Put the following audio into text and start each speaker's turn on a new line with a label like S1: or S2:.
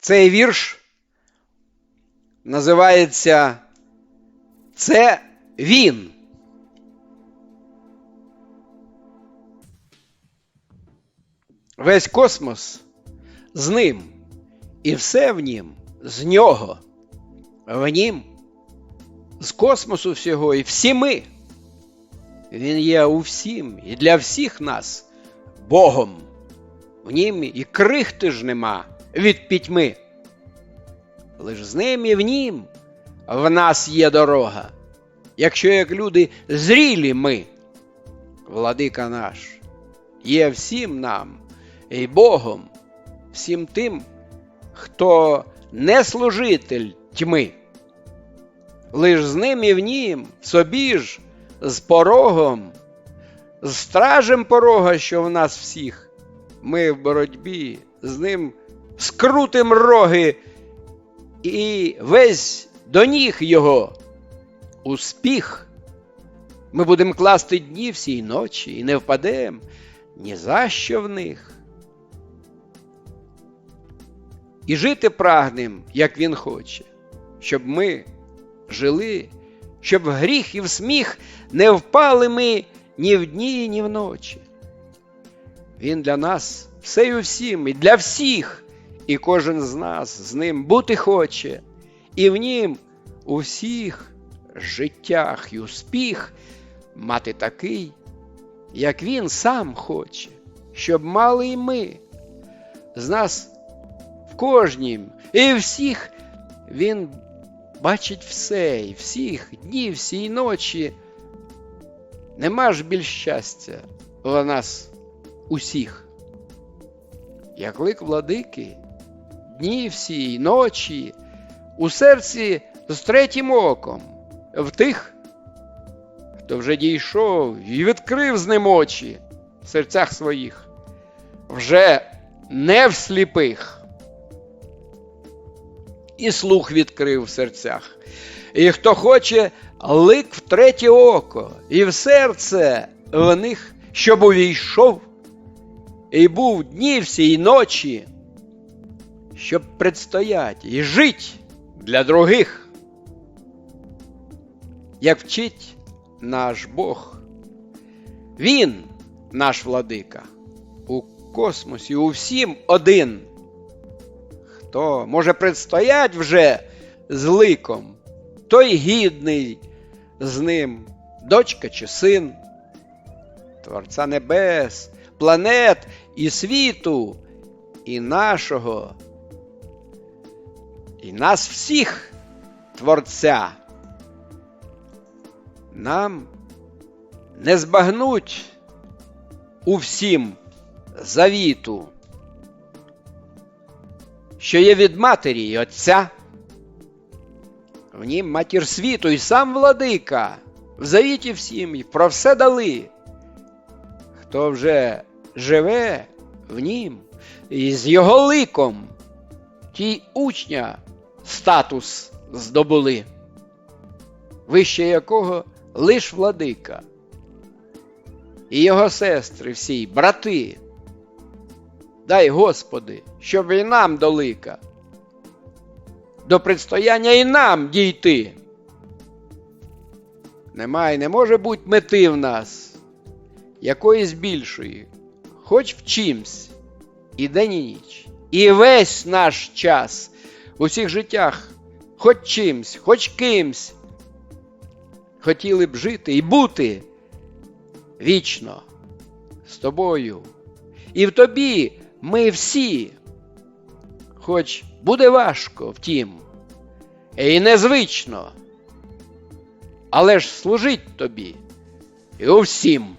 S1: Цей вірш називається Це він. Весь космос з ним, і все в нім з нього. В нім з космосу всього, і всі ми. Він є у всім і для всіх нас Богом. В нім і крихти ж нема від пітьми. Лиш з ним і в нім в нас є дорога. Якщо як люди зрілі ми, владика наш, є всім нам і Богом, всім тим, хто не служитель тьми. Лиш з ним і в нім, собі ж, з порогом, з стражем порога, що в нас всіх, ми в боротьбі з ним скрутим роги і весь до ніг його успіх. Ми будемо класти дні всі й ночі і не впадем ні за що в них. І жити прагнем, як він хоче, щоб ми жили, щоб в гріх і в сміх не впали ми ні в дні, ні вночі. Він для нас все й усім, і для всіх, і кожен з нас з ним бути хоче, і в нім у всіх життях і успіх мати такий, як він сам хоче, щоб мали й ми. З нас в кожнім і всіх він бачить все, і всіх днів, всі ночі. Нема ж більш щастя в нас усіх. Як лик владики, дні всі й ночі, у серці з третім оком, в тих, хто вже дійшов і відкрив з ним очі в серцях своїх, вже не в сліпих. І слух відкрив в серцях. І хто хоче лик в третє око, і в серце в них, щоб увійшов, і був дні всі й ночі, щоб предстоять і жить для других. Як вчить наш Бог, Він, наш владика, у космосі, у всім один. Хто може предстоять вже з ликом, той гідний з ним, дочка чи син, Творця Небес, планет і світу, і нашого, і нас всіх, Творця. Нам не збагнуть у всім завіту, що є від матері й Отця. В нім матір світу і сам владика, в завіті всім і про все дали. Хто вже живе в нім і з його ликом, ті учня статус здобули, вище якого лиш владика, і його сестри всі, брати. Дай, Господи, щоб і нам до лика, до предстояння і нам дійти. Нема і не може бути мети в нас, якоїсь більшої, хоч в чимсь, і день і ніч, і весь наш час у всіх життях, хоч чимсь, хоч кимсь, хотіли б жити і бути вічно з тобою. І в тобі ми всі, хоч буде важко, втім, і незвично, але ж служить тобі і усім.